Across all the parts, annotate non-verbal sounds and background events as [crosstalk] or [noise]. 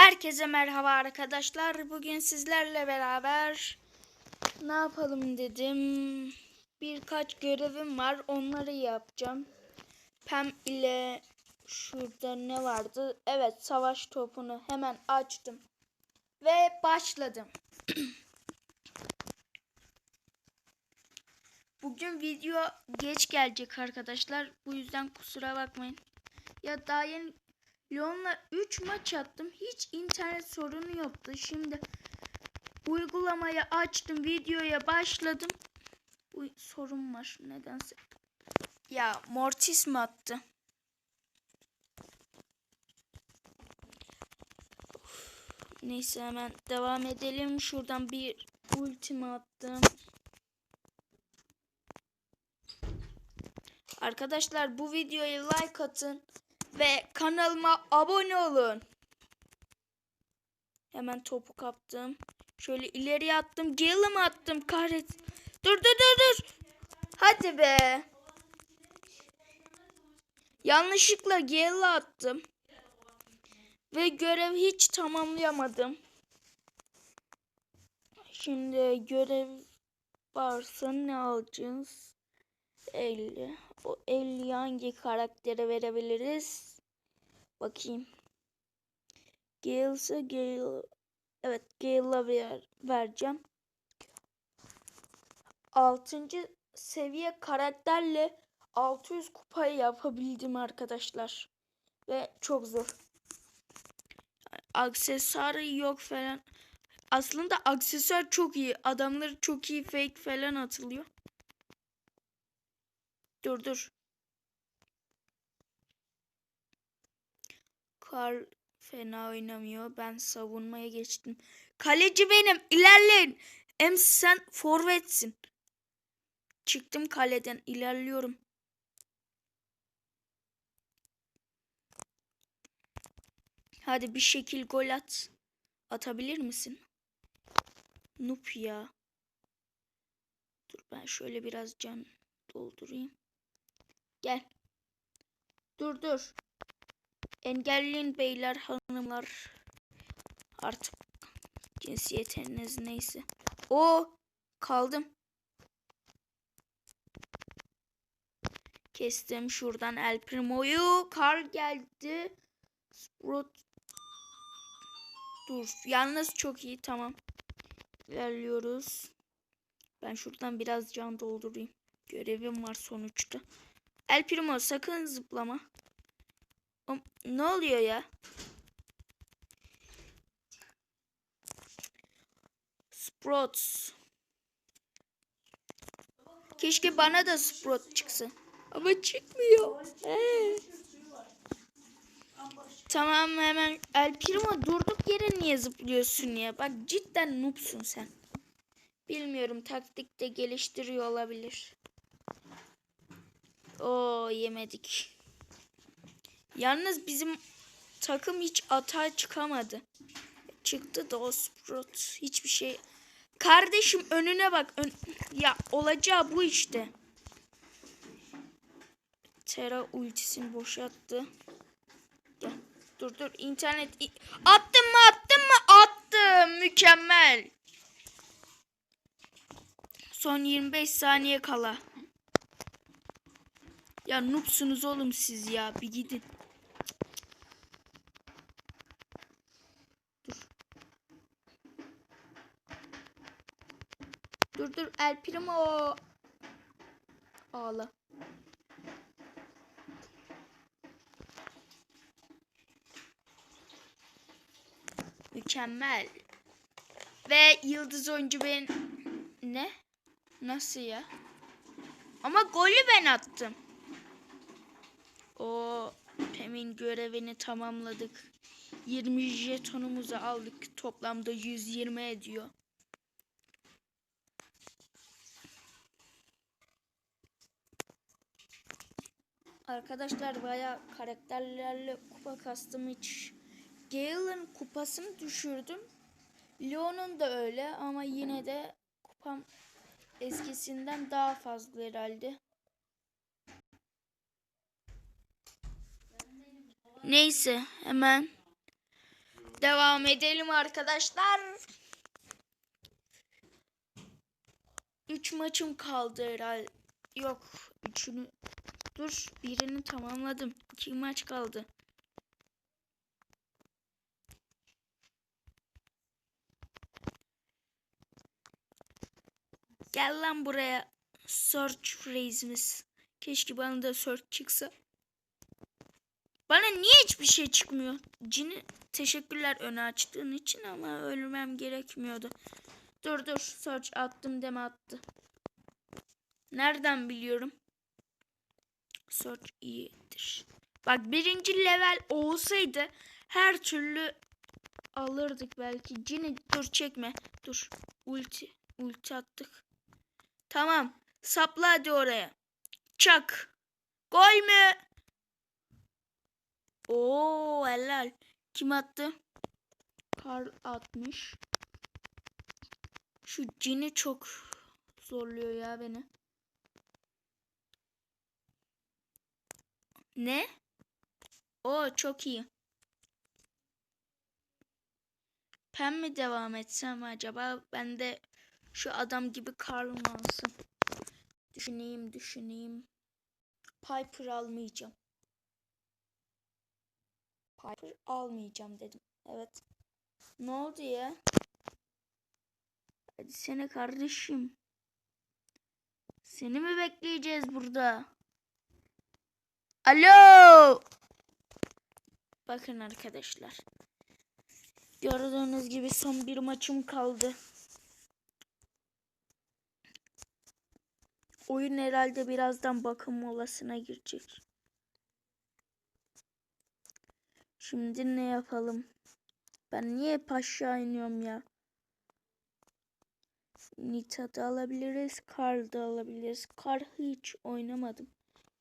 Herkese merhaba arkadaşlar. Bugün sizlerle beraber ne yapalım dedim. Birkaç görevim var. Onları yapacağım. Pem ile şurada ne vardı? Evet, savaş topunu hemen açtım ve başladım. [clears throat] Bugün video geç gelecek arkadaşlar. Bu yüzden kusura bakmayın. Ya daha yeni Lyon'la 3 maç attım. Hiç internet sorunu yoktu. Şimdi uygulamayı açtım. Videoya başladım. Bu sorun var nedense. Ya Mortis mi attı? Neyse hemen devam edelim. Şuradan bir ultimi attım. Arkadaşlar bu videoya like atın ve kanalıma abone olun. Hemen topu kaptım. Şöyle ileriye attım. Gale'ımı attım. Kahret. Dur dur dur dur. Hadi be. Yanlışlıkla Gale'ı attım. Ve görev hiç tamamlayamadım. Şimdi görev varsa ne alacağız? 50. O 50 hangi karaktere verebiliriz? Bakayım. Gale ise Gale. Evet Gale'a ver, vereceğim. 6. seviye karakterle 600 kupayı yapabildim arkadaşlar. Ve çok zor. Aksesuarı yok falan. Aslında aksesuar çok iyi. Adamları çok iyi fake falan atılıyor. Dur dur. Karl fena oynamıyor. Ben savunmaya geçtim. Kaleci benim. İlerleyin. Em sen forvetsin. Çıktım kaleden. ilerliyorum. Hadi bir şekil gol at. Atabilir misin? Nup ya. Dur ben şöyle biraz can doldurayım. Gel. Dur dur. Engelleyin beyler hanımlar. Artık cinsiyetiniz neyse. O kaldım. Kestim şuradan El Primo'yu. Kar geldi. Sprout. Dur. Yalnız çok iyi tamam. İlerliyoruz. Ben şuradan biraz can doldurayım. Görevim var sonuçta. El Primo sakın zıplama. Ne oluyor ya? Sprout. Keşke bana da Sprout çıksa. Ama çıkmıyor. Ee. Tamam hemen El Primo durduk yere niye zıplıyorsun ya? Bak cidden noobsun sen. Bilmiyorum taktikte geliştiriyor olabilir. Oo yemedik. Yalnız bizim takım hiç atağa çıkamadı. Çıktı da o hiçbir şey. Kardeşim önüne bak. Ön... Ya olacağı bu işte. Tera ultisini boşalttı. Gel. Dur dur internet. Attım mı attım mı? Attım. Mükemmel. Son 25 saniye kala. Ya noobsunuz oğlum siz ya. Bir gidin. Dur. Dur dur El Primo. Ağla. Mükemmel. Ve yıldız oyuncu ben ne? Nasıl ya? Ama golü ben attım. O Pem'in görevini tamamladık. 20 jetonumuzu aldık. Toplamda 120 ediyor. Arkadaşlar baya karakterlerle kupa kastım hiç. Gale'ın kupasını düşürdüm. Leon'un da öyle ama yine de kupam eskisinden daha fazla herhalde. Neyse hemen Devam edelim arkadaşlar. 3 maçım kaldı herhalde. Yok. Üçünü dur. Birini tamamladım. 2 maç kaldı. Gel lan buraya. Search phrase'imiz. Keşke bana da search çıksa. Bana niye hiçbir şey çıkmıyor? Cini teşekkürler öne açtığın için ama ölmem gerekmiyordu. Dur dur search attım deme attı. Nereden biliyorum? Search iyidir. Bak birinci level olsaydı her türlü alırdık belki. Cini dur çekme. Dur. Ulti. Ulti attık. Tamam. Sapla hadi oraya. Çak. Gol mü? Oo helal. Kim attı? Karl atmış. Şu cini çok zorluyor ya beni. Ne? O çok iyi. Ben mi devam etsem acaba? Ben de şu adam gibi Karl mı alsam? Düşüneyim düşüneyim. Piper almayacağım. Piper almayacağım dedim. Evet. Ne oldu ya? Hadi sene kardeşim. Seni mi bekleyeceğiz burada? Alo. Bakın arkadaşlar. Gördüğünüz gibi son bir maçım kaldı. Oyun herhalde birazdan bakım molasına girecek. Şimdi ne yapalım? Ben niye hep aşağı iniyorum ya? Nita da alabiliriz. Kar da alabiliriz. Kar hiç oynamadım.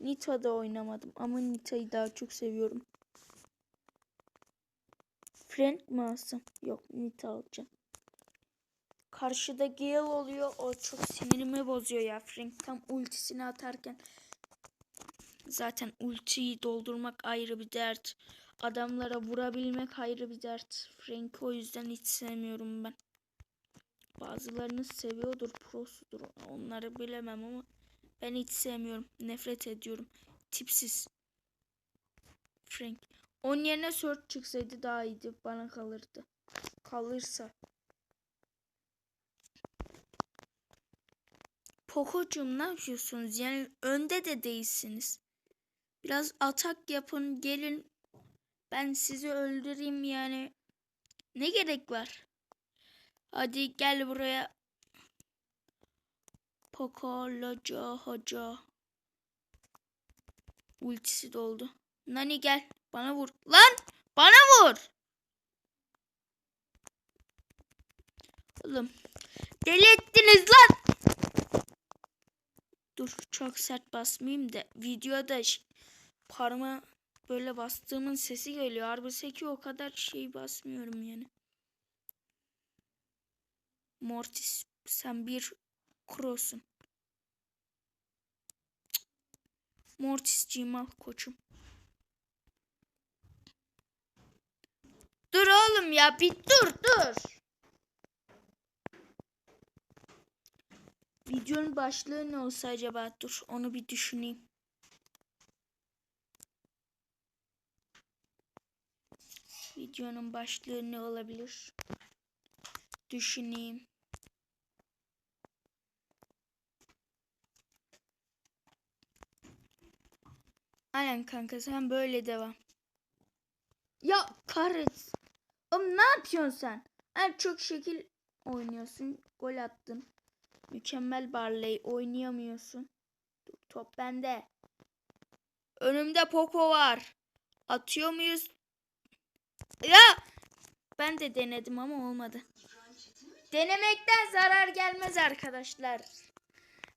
Nita da oynamadım ama Nita'yı daha çok seviyorum. Frank mi alsam? Yok Nita alacağım. Karşıda Gale oluyor. O çok sinirimi bozuyor ya. Frank tam ultisini atarken. Zaten ultiyi doldurmak ayrı bir dert. Adamlara vurabilmek ayrı bir dert. Frank'i o yüzden hiç sevmiyorum ben. Bazılarını seviyordur, prosudur. Onları bilemem ama ben hiç sevmiyorum. Nefret ediyorum. Tipsiz. Frank. Onun yerine Search çıksaydı daha iyiydi. Bana kalırdı. Kalırsa. Poco'cum ne yapıyorsunuz? Yani önde de değilsiniz. Biraz atak yapın gelin. Ben sizi öldüreyim yani. Ne gerek var? Hadi gel buraya. Poco Loca Hoca. Ultisi doldu. Nani gel. Bana vur. Lan! Bana vur! Oğlum. Deli ettiniz lan! Dur çok sert basmayayım da videoda parma böyle bastığımın sesi geliyor. Halbuki ki o kadar şey basmıyorum yani. Mortis sen bir krosun. Mortisciğim al koçum. Dur oğlum ya bir dur dur. Videonun başlığı ne olsa acaba? Dur onu bir düşüneyim. Videonun başlığı ne olabilir? Düşüneyim. Aynen kanka sen böyle devam. Ya kahret. Oğlum ne yapıyorsun sen? En çok şekil oynuyorsun. Gol attın. Mükemmel Barley oynayamıyorsun. Top bende. Önümde Poco var. Atıyor muyuz? Ya ben de denedim ama olmadı. Denemekten zarar gelmez arkadaşlar.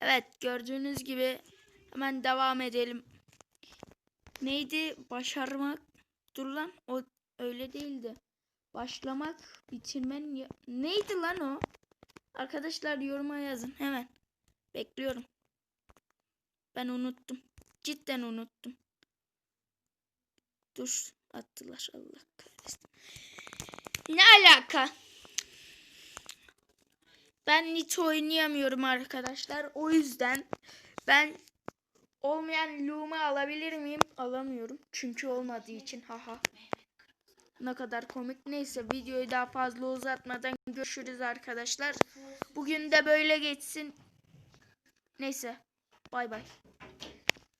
Evet gördüğünüz gibi hemen devam edelim. Neydi başarmak? Dur lan o öyle değildi. Başlamak, bitirmen neydi lan o? Arkadaşlar yoruma yazın hemen. Bekliyorum. Ben unuttum. Cidden unuttum. Dur attılar Allah kahretsin. Ne alaka? Ben Nito oynayamıyorum arkadaşlar. O yüzden ben olmayan Loom'u alabilir miyim? Alamıyorum. Çünkü olmadığı için. Haha. Ne kadar komik. Neyse videoyu daha fazla uzatmadan görüşürüz arkadaşlar. Bugün de böyle geçsin. Neyse. Bay bay.